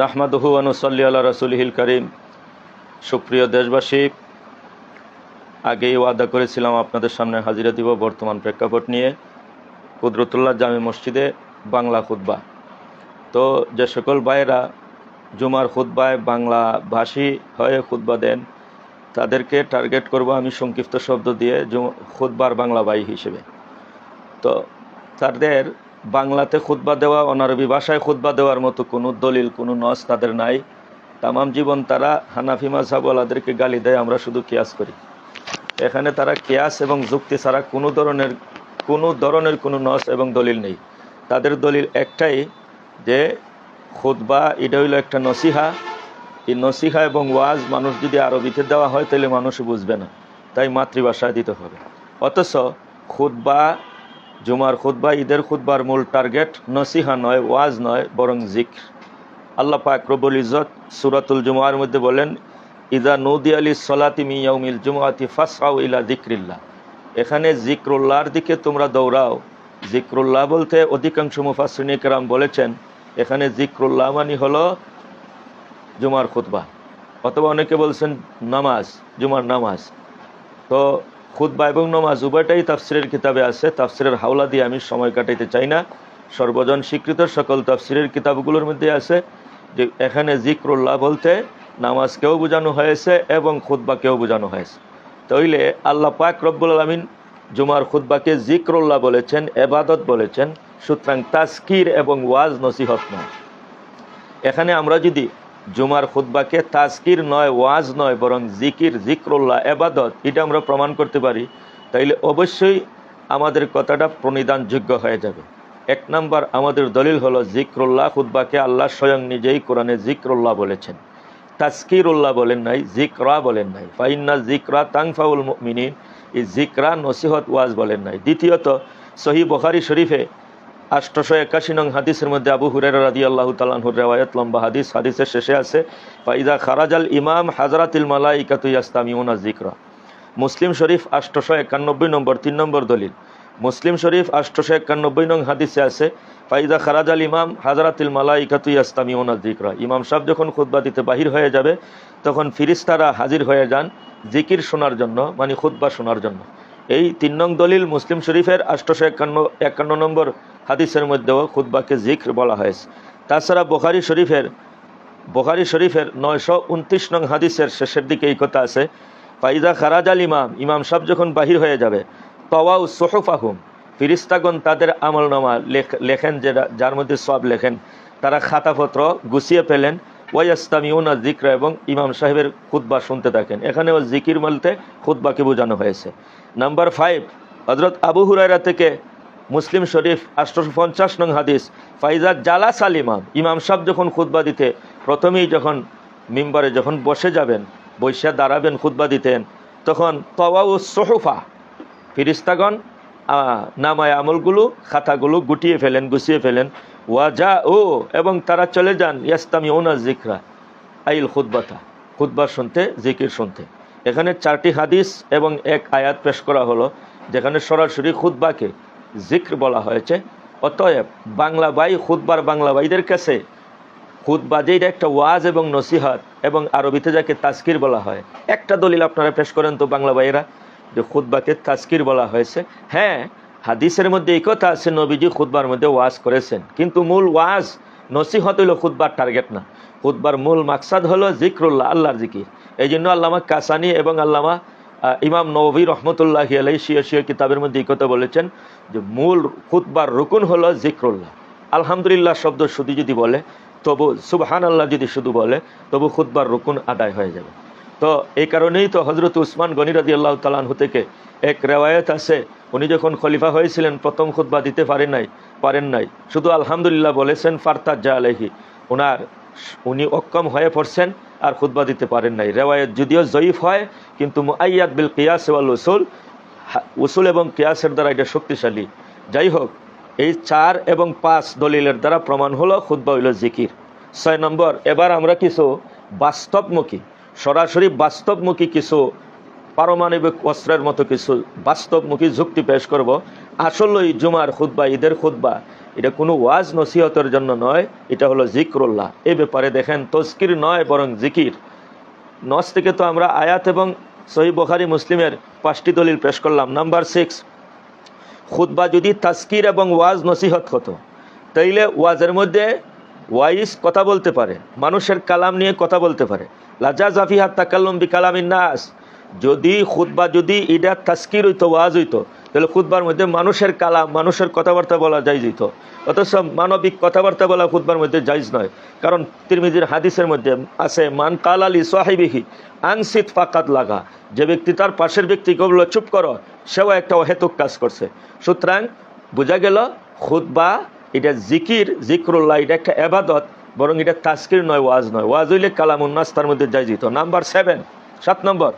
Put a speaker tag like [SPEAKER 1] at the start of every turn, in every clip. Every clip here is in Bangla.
[SPEAKER 1] নাহমাদহু আনুসল্লি আল্লাহ রসুলহিল করিম। সুপ্রিয় দেশবাসী, আগেই ওয়াদা করেছিলাম আপনাদের সামনে হাজিরা দিব বর্তমান প্রেক্ষাপট নিয়ে, কুদরতুল্লাহ জামে মসজিদে বাংলা খুদ্া তো যে সকল ভাইয়েরা জুমার খুদ্বায় বাংলা ভাষী হয়ে খুদ্া দেন, তাদেরকে টার্গেট করব আমি সংক্ষিপ্ত শব্দ দিয়ে জুম খুদ্বার বাংলা ভাই হিসেবে। তো তাদের বাংলাতে খুতবা দেওয়া, অনারবি ভাষায় খুতবা দেওয়ার মতো কোনো দলিল, কোনো নস তাদের নাই। তামাম জীবন তারা হানাফি মাঝাবওয়ালাদেরকে গালি দেয়, আমরা শুধু কেয়াস করি। এখানে তারা কেয়াস এবং যুক্তি ছাড়া কোনো ধরনের কোনো ধরনের কোনো নস এবং দলিল নেই। তাদের দলিল একটাই যে খুতবা, এটা হইল একটা নসিহা। এই নসিহা এবং ওয়াজ মানুষ যদি আরবিতে দেওয়া হয়, তাহলে মানুষ বুঝবে না। তাই মাতৃভাষায় দিতে হবে। অথচ খুতবা জুমার খুদ্া ঈদের খুদ্বার মূল টার্গেট, নসিহা নয়, ওয়াজ নয়, বরং জিক আল্লাহ পাক রবুল ইজত সুরাতুল জুমার মধ্যে বলেন, ইদা নৌদি আলী সলাতি মিয়াউমিল জুমাতি ফাসাউ ইলা জিক্রিল্লা এখানে জিক্রুল্লাহর দিকে তোমরা দৌড়াও। জিক্রুল্লাহ বলতে অধিকাংশ মুফাসিনী কেরাম বলেছেন, এখানে জিক্রুল্লাহ মানি হলো জুমার খুতবা। অথবা অনেকে বলছেন, নামাজ, জুমার নামাজ। তো খুদ্া এবং নমাজ উভয়টাই তাফসিরের কিতাবে আছে। তাফসিরের হাওলা দিয়ে আমি সময় কাটাইতে চাই না। সর্বজন স্বীকৃত সকল তাফসিরের কিতাবগুলোর মধ্যে আছে যে এখানে জিক্রুল্লাহ বলতে নামাজকেও বোঝানো হয়েছে এবং খুদ্বাকেও বোঝানো হয়েছে। তাইলে আল্লাহ পাক রব্বুল আলমিন জুমার খুদ্বাকে জিক্রুল্লাহ বলেছেন, এবাদত বলেছেন, সুতরাং তাস্কির এবং ওয়াজ নসিহত নয়। এখানে আমরা যদি জুমার খুদ্বাকে তাজকির নয়, ওয়াজ নয়, বরং জিকির, জিক্রুল্লাহ, এবাদত, এটা আমরা প্রমাণ করতে পারি। তাইলে অবশ্যই আমাদের কথাটা প্রণিধানযোগ্য হয়ে যাবে। এক নম্বর আমাদের দলিল হলো জিক্রুল্লাহ খুদ্বাকে আল্লাহ স্বয়ং নিজেই কোরআনে জিক্রুল্লাহ বলেছেন। তাস্কিরুল্লাহ বলেন নাই, জিকরা বলেন নাই। ফাইন্না জিকরা তাংফাউল মিনিন এই জিকরা নসিহত ওয়াজ বলেন নাই। দ্বিতীয়ত, সহি বখারি শরীফে আষ্টশো একাশি নং হাদিসের মধ্যে আবু হুরের রাদি আল্লাহ তালাহুর রেওয়ায়ত, লম্বা হাদিস, হাদিসের শেষে আছে ফাইদা খারাজ আল ইমাম হাজরাতিল মালাইকাতু ইয়াস্তামিউনা জিকরা মুসলিম শরীফ আষ্টশো একানব্বই নম্বর, তিন নম্বর দলিল। মুসলিম শরীফ আষ্টশো একানব্বই নং হাদিসে আছে ফাইদা খারাজ আল ইমাম হাজরাতিল মালাইকাতু ইয়াস্তামিউনা জিকরা ইমাম সাহেব যখন খুদ্া দিতে বাহির হয়ে যাবে, তখন ফিরিস্তারা হাজির হয়ে যান জিকির শোনার জন্য মানে খুদ্া শোনার জন্য। এই তিন নং দলিল মুসলিম শরীফের আষ্টশো একান্ন একান্ন নম্বর হাদিসের মধ্যেও খুদ্বাকে জিক্র বলা হয়েছে। তাছাড়া বোখারি শরীফের বোখারি শরীফের নয়শো উনত্রিশ নং হাদিসের শেষের দিকে এই কথা আছে ফাইদা খারাজ আল ইমাম ইমাম সাহেব যখন বাহির হয়ে যাবে, তওয়াউ সোহফাহুম, ফিরিস্তাগণ তাদের আমলনামা লেখেন যেটা যার মধ্যে সব লেখেন, তারা খাতাপত্র গুছিয়ে ফেলেন ওয়াইস্তামিউনা জিক্র এবং ইমাম সাহেবের খুদ্া শুনতে থাকেন। এখানেও জিকির বলতে খুদ্বাকে বোঝানো হয়েছে। নাম্বার ফাইভ হজরত আবু হুরাইরা থেকে মুসলিম শরীফ আষ্টশো পঞ্চাশ নং হাদিস ফাইজাদ জালাস আল ইমাম সাহেব যখন খুদ্া দিতে, প্রথমেই যখন মিম্বারে যখন বসে যাবেন বৈশা দাঁড়াবেন খুদ্া দিতেন, তখন তওয়াউ সোহফা, ফিরিস্তাগণ নামায় আমলগুলো, খাতাগুলো গুটিয়ে ফেলেন, গুছিয়ে ফেলেন ওয়াজা ও এবং তারা চলে যান ইয়াস্তামি ওনা জিকরা আইল খুদ্বাতা খুদ্া শুনতে জিকির শুনতে। এখানে চারটি হাদিস এবং এক আয়াত পেশ করা হলো, যেখানে সরাসরি খুদ্বাকে জিক্র বলা হয়েছে। অতএব বাংলা বাই খুদ্বার বাংলা বাইদের কাছে খুদ্া যেটা একটা ওয়াজ এবং নসিহাত এবং আরবিতে যাকে তাস্কির বলা হয়। একটা দলিল আপনারা পেশ করেন তো বাংলা বাইরা, যে খুদ্বাকে তাস্কির বলা হয়েছে। হ্যাঁ হাদিসের মধ্যে এই কথা আছে, নবীজি খুদ্বার মধ্যে ওয়াজ করেছেন। কিন্তু মূল ওয়াজ, নসিহত হইল খুদ্বার টার্গেট না। খুদ্বার মূল মাকসাদ হলো জিক্রুল্লাহ, আল্লাহর জিকির। এই জন্য আল্লামা কাসানি এবং আল্লামা ইমাম নবী রহমতুল্লাহ আলাই শিয়া শিয়া কিতাবের মধ্যে এই কথা বলেছেন যে মূল খুতবার রুকুন হলো জিক্রুল্লাহ। আলহামদুলিল্লাহ শব্দ শুধু যদি বলে, তবু সুবহান আল্লাহ যদি শুধু বলে, তবু খুতবার রুকুন আদায় হয়ে যাবে। তো এই কারণেই তো হজরত উসমান গনিরাদি আল্লাহ তালানহু থেকে এক রেওয়ায়ত আছে। উনি যখন খলিফা হয়েছিলেন, প্রথম খুদ্া দিতে পারেন নাই পারেন নাই। শুধু আলহামদুলিল্লাহ বলেছেন ফারতাজ জা আলহি ওনার উনি অক্ষম হয়ে পড়ছেন। আর খুদ্া দিতে পারেন নাই। রেওয়ায়ত যদিও জয়ীফ হয়, কিন্তু মুআয়াদ বিল কিয়াস ওয়াল উসুল উসুল এবং কিয়াসের দ্বারা এটা শক্তিশালী। যাই হোক, এই চার এবং পাঁচ দলিলের দ্বারা প্রমাণ হলো খুদ্া হইল জিকির। ছয় নম্বর, এবার আমরা কিছু বাস্তবমুখী, সরাসরি বাস্তবমুখী কিছু পারমাণবিক অস্ত্রের মতো কিছু বাস্তবমুখী যুক্তি পেশ করব। আসলেই জুমার খুদ্া ঈদের খুদ্া এটা কোনো ওয়াজ নসিহতের জন্য নয়, এটা হলো জিক্রুল্লাহ। এ ব্যাপারে দেখেন, তস্কির নয়, বরং জিকির। নস থেকে তো আমরা আয়াত এবং সহি বখারি, মুসলিমের পাঁচটি দলিল পেশ করলাম। নাম্বার সিক্স খুতবা যদি তাস্কির এবং ওয়াজ নসিহত হতো, তাইলে ওয়াজের মধ্যে ওয়াইস কথা বলতে পারে, মানুষের কালাম নিয়ে কথা বলতে পারে। লাজা জাফিহাত তাকাল্লুম বি কালামিন নাস যদি খুতবা, যদি এটা তাস্কির হইতো, ওয়াজ হইতো, তাহলে খুতবার মধ্যে মানুষের কালাম, মানুষের কথাবার্তা বলা যাই যেত অথচ মানবিক কথাবার্তা বলা খুতবার মধ্যে জাইজ নয়। কারণ তিরমিজির হাদিসের মধ্যে আছে, মান কাল আলী সাহিবিহি আংসিত ফাকাত লাগা। যে ব্যক্তি তার পাশের ব্যক্তিকে বলল, চুপ করো, সেও একটা অহেতুক কাজ করছে। সুতরাং বোঝা গেল, খুতবা, এটা জিকির, জিক্রুল্লাহ, এটা একটা এবাদত, বরং এটা তাস্কির নয়, ওয়াজ নয়। ওয়াজ হইলে কালাম উন্নাস তার মধ্যে যাই যেত নাম্বার সেভেন, সাত নম্বর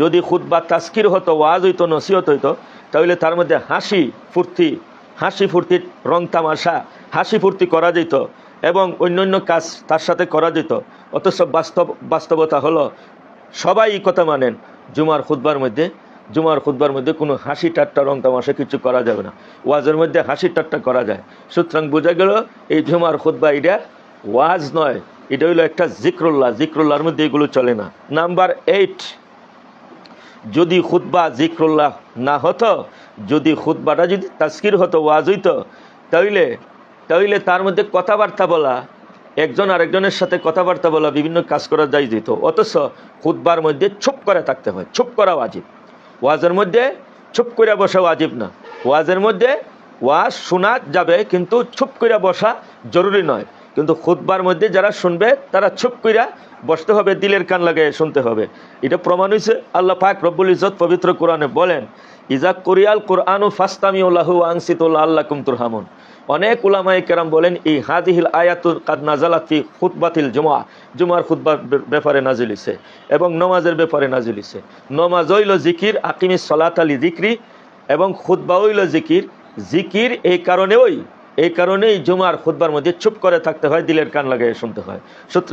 [SPEAKER 1] যদি খুতবা তাস্কির হতো, ওয়াজ হইতো, নসিহত হইতো, তাহলে তার মধ্যে হাসি ফুর্তি, হাসি ফুর্তির রং তামাশা, হাসি ফুর্তি করা যেত এবং অন্যান্য কাজ তার সাথে করা যেত। অথচ বাস্তব, বাস্তবতা হলো, সবাই এই কথা মানেন, জুমার খুতবার মধ্যে, জুমার খুতবার মধ্যে কোনো হাসি টাট্টা রং তামাশা কিছু করা যাবে না। ওয়াজের মধ্যে হাসি টাট্টা করা যায়। সুতরাং বোঝা গেল, এই জুমার খুতবা এটা ওয়াজ নয়, এটা হইল একটা জিক্রুল্লাহ, জিক্রুল্লাহর মধ্যে এগুলো চলে না। নাম্বার এইট যদি খুতবা জিক্রুল্লাহ না হতো, যদি খুতবাটা যদি তাস্কির হতো, ওয়াজ হইতো, তাইলে তাইলে তার মধ্যে কথাবার্তা বলা, একজন আরেকজনের সাথে কথাবার্তা বলা বিভিন্ন কাজ করা যাই যেত অথচ খুতবার মধ্যে চুপ করে থাকতে হয়, চুপ করা ওয়াজিব। ওয়াজের মধ্যে চুপ করে বসা ওয়াজিব না। ওয়াজের মধ্যে ওয়াজ শোনা যাবে, কিন্তু চুপ করে বসা জরুরি নয়। কিন্তু খুতবার মধ্যে যারা শুনবে, তারা চুপ কইরা বসতে হবে, দিলের কান লাগাই শুনতে হবে। এটা প্রমাণ হয়েছে আল্লাহ পাক রব্বুল ইজত পবিত্র কোরআনে বলেন, ইজা কোরিয়াল কোরআনু ফাস্তামি উল্লাহু আংসিতুল্লাহ আল্লাহ কুমতুর হামুন অনেক উলামায়ে কেরাম বলেন, এই হাজিহিল আয়াতুল কাদ নাজালাতি খুতবাতিল জুমা জুমার খুতবার ব্যাপারে নাজিলিছে এবং নমাজের ব্যাপারে নাজিলিছে নমাজ হইল জিকির আকিমি সলাত আলী জিক্রি এবং খুতবা হইল জিকির। জিকির এই কারণেই এই কারণেই জুমার খুদ্বার মধ্যে চুপ করে থাকতে হয়, দিলের কান লাগিয়ে শুনতে হয়। সুতরাং